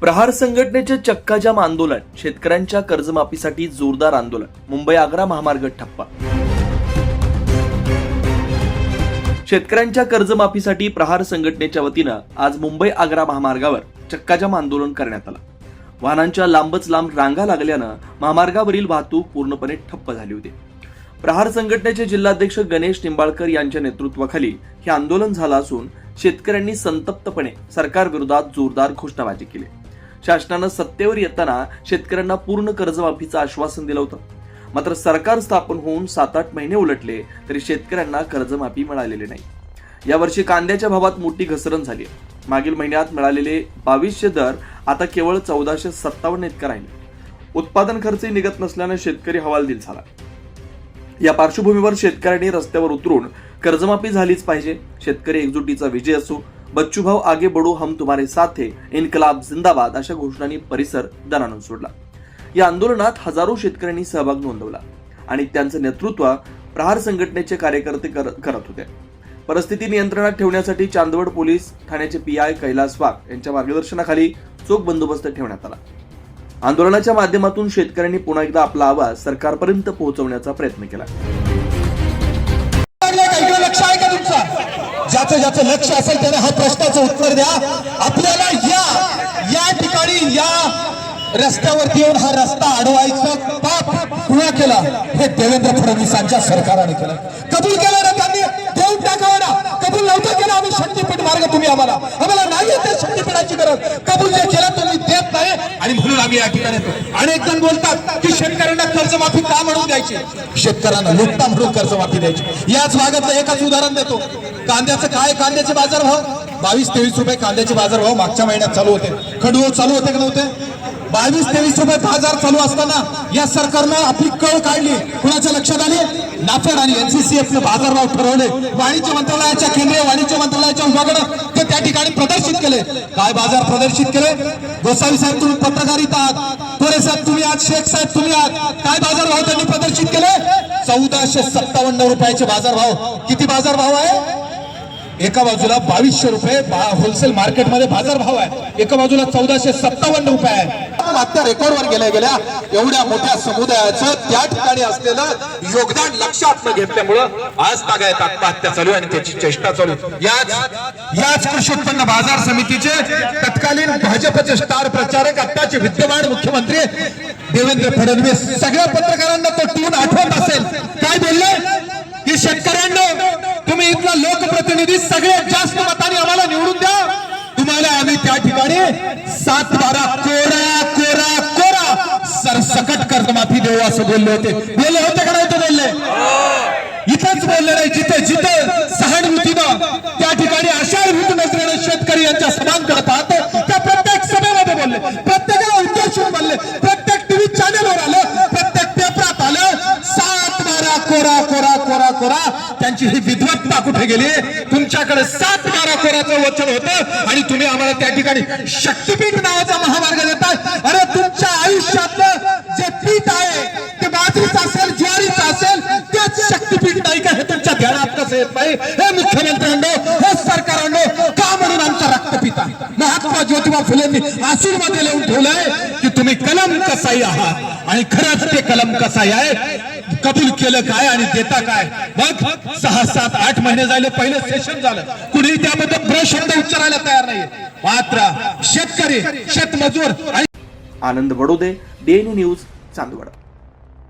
प्रहार संघटनेचे चक्काजाम आंदोलन शेतकऱ्यांच्या कर्जमाफीसाठी जोरदार आंदोलन मुंबई आग्रा महामार्ग ठप्पा. शेतकऱ्यांच्या कर्जमाफीसाठी प्रहार संघटनेच्या वतीनं आज मुंबई आग्रा महामार्गावर चक्काजाम आंदोलन करण्यात आलं. वाहनांच्या लांबच लांब रांगा लागल्यानं महामार्गावरील वाहतूक पूर्णपणे ठप्प झाली होती. प्रहार संघटनेचे जिल्हाध्यक्ष गणेश निंबाळकर यांच्या नेतृत्वाखाली हे आंदोलन झालं असून शेतकऱ्यांनी संतप्तपणे सरकारविरोधात जोरदार घोषणाबाजी केली. शासनानं सत्तेवर येताना शेतकऱ्यांना पूर्ण कर्जमाफीचं आश्वासन दिलं होतं. मात्र सरकार स्थापन होऊन सात आठ महिने उलटले तरी शेतकऱ्यांना कर्जमाफी मिळालेली नाही. यावर्षी कांद्याच्या भावात मोठी घसरण झाली मागील महिन्यात मिळालेले बावीसशे दर आता केवळ चौदाशे सत्तावन्न इतका राहिले. उत्पादन खर्चही निघत नसल्यानं शेतकरी हवालदिल झाला. या पार्श्वभूमीवर शेतकऱ्यांनी रस्त्यावर उतरून कर्जमाफी झालीच पाहिजे. शेतकरी एकजुटीचा विजय असो बच्चूभाऊ आगे बडो हम तुम्हारे साथ है इन्कलाब जिंदाबाद अशा घोषणांनी परिसर दणाणून सोडला या आंदोलनात हजारो शेतकऱ्यांनी सहभाग नोंदवला आणि त्यांचं नेतृत्व प्रहार संघटनेचे कार्यकर्ते करत होते. परिस्थिती नियंत्रणात ठेवण्यासाठी चांदवड पोलीस ठाण्याचे पी आय कैलास वाघ यांच्या मार्गदर्शनाखाली चोख बंदोबस्त ठेवण्यात आला. आंदोलनाच्या माध्यमातून शेतकऱ्यांनी पुन्हा एकदा आपला आवाज सरकारपर्यंत पोहोचवण्याचा प्रयत्न केला. ज्याचं ज्याचं लक्ष असेल त्याने हा प्रश्नाचं उत्तर द्या. आपल्याला या या ठिकाणी या रस्त्यावरती येऊन हा रस्ता अडवायचा पाप कुणा केला? हे देवेंद्र फडणवीसांच्या सरकारने केलं. कबूल केलं ना त्यांनी. देऊन टाकावं ना. कबूल नव्हतं केलं आम्ही शक्तीपीठ मार्ग तुम्ही आम्हाला. आम्हाला नाही येते शक्तीपीठाची गरज. कबूल जे केलं तुम्ही देत नाही. आणि म्हणून आम्ही या ठिकाणी येतो. अनेक जण बोलतात की शेतकऱ्यांना कर्जमाफी का म्हणून द्यायची? शेतकऱ्यांना लुटता म्हणून कर्जमाफी द्यायची. याच भागातलं एकच उदाहरण देतो. कांद्याचं काय? कांद्याचे बाजार भाव? बावीस तेवीस रुपये कांद्याचे बाजार भाव मागच्या महिन्यात चालू होते. खडू चालू होते का नव्हते? बावीस तेवीस रुपये बाजार चालू असताना या सरकारनं आपली कळ काढली. कुणाच्या लक्षात आली? नाफेड आणि एनसीसीएफ ने बाजारभाव ठरवले. वाणिज्य मंत्रालयाच्या केंद्रीय वाणिज्य मंत्रालयाच्या विभागानं ते त्या ठिकाणी प्रदर्शित केले. काय बाजार प्रदर्शित केले? गोसावी साहेब तुम्ही पत्रकारित आहात. कोरे साहेब तुम्ही आहात. शेख साहेब तुम्ही आहात. काय बाजारभाव त्यांनी प्रदर्शित केले? चौदाशे सत्तावन्न रुपयाचे बाजारभाव किती बाजारभाव आहे? एका बाजूला बावीसशे रुपये होलसेल मार्केटमध्ये बाजार भाव आहे. एका बाजूला चौदाशे सत्तावन्न रुपये आहे. रेकॉर्ड रेकॉर्डवर गेल्या गेल्या एवढ्या मोठ्या समुदायाचं त्या ठिकाणी असलेलं योगदान लक्षात न घेतल्यामुळं आज तागायत आत्महत्या चालू आणि त्याची चेष्टा चालू याच याच कृषी उत्पन्न बाजार समितीचे तत्कालीन भाजपचे स्टार प्रचारक आत्ताचे विद्यमान मुख्यमंत्री देवेंद्र फडणवीस. सगळ्या पत्रकारांना तो टून आठवत असेल. काय बोलले? की शेतकऱ्यांना लोकप्रतिनिधी सगळ्यात जास्त मताने आम्हाला निवडून द्या. तुम्हाला आम्ही त्या ठिकाणी सात बारा कोरा कोरा कोरा सरसकट कर्जमाफी देऊ असं बोलले होते. बोलले होते का नव्हते बोलले? इथंच बोलले नाही जिथे जिथे सहानुभूतीनं त्या ठिकाणी अशा नजरेनं शेतकरी यांच्या समान सात कोरा कोरा कोरा कोरा. त्यांची ही विद्वत्ता कुठे गेली? तुमच्याकडे सात बारा कोराचं वचन होतं आणि तुम्ही आम्हाला त्या ठिकाणी शक्तीपीठ नावाचा महामार्ग देताय. अरे तुमच्या आयुष्यातलं जे पीठ आहे ते बाजरीचं असेल ज्वारीचं असेल तेच शक्तीपीठ नाही का? हे तुमच्या ध्यानात कसं येत नाही? हे मुख्यमंत्र्यांनो हे सरकारांनो का म्हणून आमचा रक्तपिता महात्मा ज्योतिबा फुलेंनी आसूरमध्ये लिहून ठेवलंय की तुम्ही कलम कसाई आहात. आणि खरंच ते कलम कसाई आहे. कबूल केलं काय आणि देता काय? मग सहा सात आठ महिने झाले पहिलं सेशन झालं. कुणी त्यामध्ये प्रशब्द उच्चारायला तयार नाही मात्र शेतकरी शेतमजूर आणि आनंद बडोदे डीएनए न्यूज चांदवड.